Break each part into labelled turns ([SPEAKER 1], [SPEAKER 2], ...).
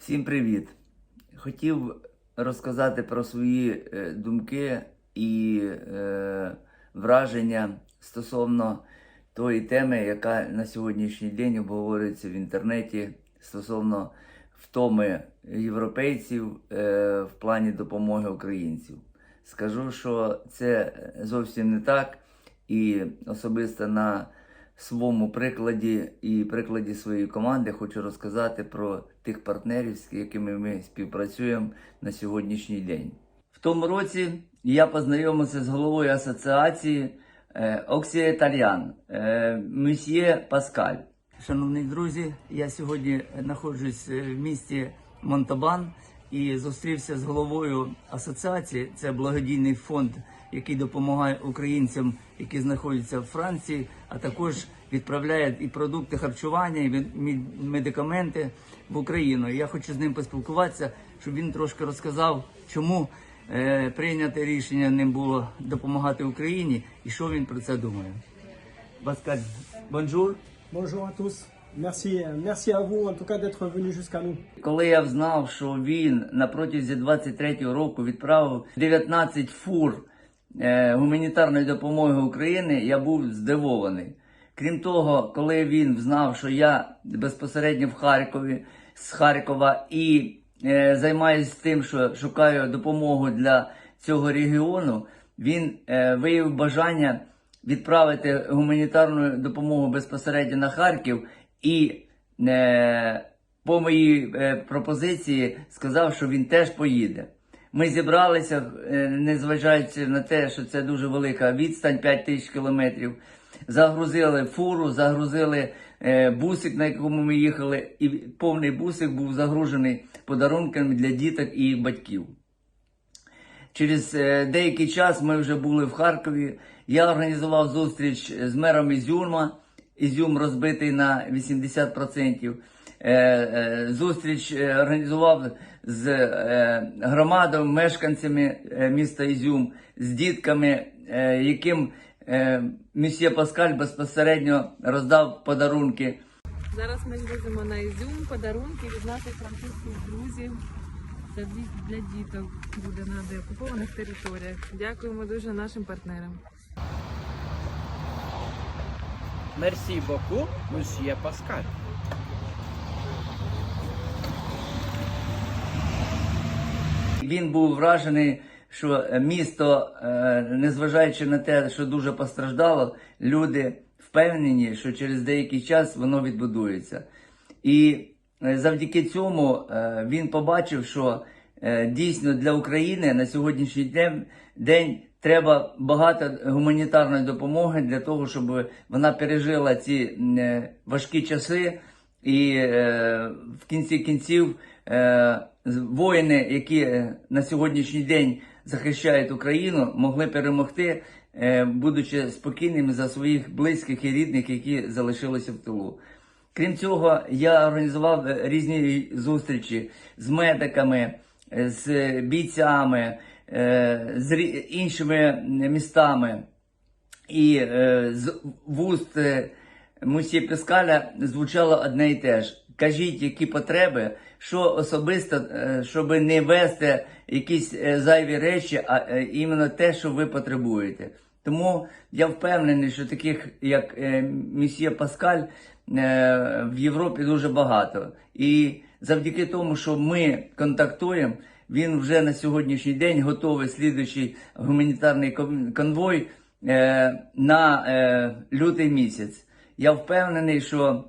[SPEAKER 1] Всім привіт! Хотів розказати про свої е, думки і е, враження стосовно тої теми, яка на сьогоднішній день обговорюється в інтернеті стосовно втоми європейців е, в плані допомоги українців. Скажу, що це зовсім не так, і особисто на своєму прикладі і прикладі своєї команди хочу розказати про тих партнерів, з якими ми співпрацюємо на сьогоднішній день. В тому році я познайомився з головою асоціації е, Оксія Тар'ян, е, Месьє Паскаль. Шановні друзі, я сьогодні знаходжусь е, в місті Монтабан і зустрівся з головою асоціації. Це благодійний фонд, який допомагає українцям, які знаходяться в Франції, а також відправляє і продукти харчування, і мед- мед- медикаменти в Україну. Я хочу з ним поспілкуватися, щоб він трошки розказав, чому е, прийняте рішення ним було допомагати Україні і що він про це думає. Паскаль, бонжур.
[SPEAKER 2] Bonjour à. Merci, merci à vous en tout cas d'être.
[SPEAKER 1] Коли я взнав, що він на протязі 23-го року відправив 19 фур е, гуманітарної допомоги України, я був здивований. Крім того, коли він взнав, що я безпосередньо в Харкові з Харкова і е, займаюся тим, що шукаю допомогу для цього регіону, він е, виявив бажання відправити гуманітарну допомогу безпосередньо на Харків і е, по моїй е, пропозиції сказав, що він теж поїде. Ми зібралися, е, незважаючи на те, що це дуже велика відстань 5 тисяч кілометрів. Загрузили фуру, загрузили е, бусик, на якому ми їхали, і повний бусик був загружений подарунками для діток і їх батьків. Через е, деякий час ми вже були в Харкові. Я організував зустріч з мером Ізюма. Ізюм розбитий на 80%. Е, е, Зустріч е, організував з громадою, мешканцями міста Ізюм, з дітками, яким місьє Паскаль безпосередньо роздав подарунки.
[SPEAKER 3] Зараз ми веземо на Ізюм подарунки від наших французьких друзів. Це для діток буде на деокупованих територіях. Дякуємо дуже нашим партнерам.
[SPEAKER 4] Merci beaucoup, Monsieur Pascal.
[SPEAKER 1] Він був вражений, що місто, е, незважаючи на те, що дуже постраждало, люди впевнені, що через деякий час воно відбудується. І е, завдяки цьому е, він побачив, що дійсно для України на сьогоднішній день треба багато гуманітарної допомоги для того, щоб вона пережила ці е, важкі часи. І е, в кінці кінців е, воїни, які на сьогоднішній день захищають Україну, могли перемогти, будучи спокійними за своїх близьких і рідних, які залишилися в тилу. Крім цього, я організував різні зустрічі з медиками, з бійцями, з іншими містами. І е, з вуст е, Мусі Пескаля звучало одне і те ж. Кажіть, які потреби, що особисто, е, щоб не вести якісь е, зайві речі, а е, іменно те, що ви потребуєте. Тому я впевнений, що таких, як е, місьє Паскаль, е, в Європі дуже багато. І завдяки тому, що ми контактуємо, він вже на сьогоднішній день готовий слідуючий гуманітарний конвой е, на е, лютий місяць. Я впевнений, що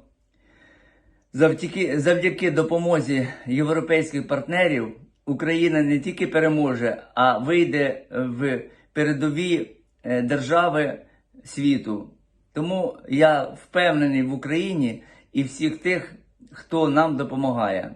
[SPEAKER 1] завдяки, завдяки допомозі європейських партнерів Україна не тільки переможе, а вийде в передові е, держави світу. Тому я впевнений в Україні і всіх тих, хто нам допомагає.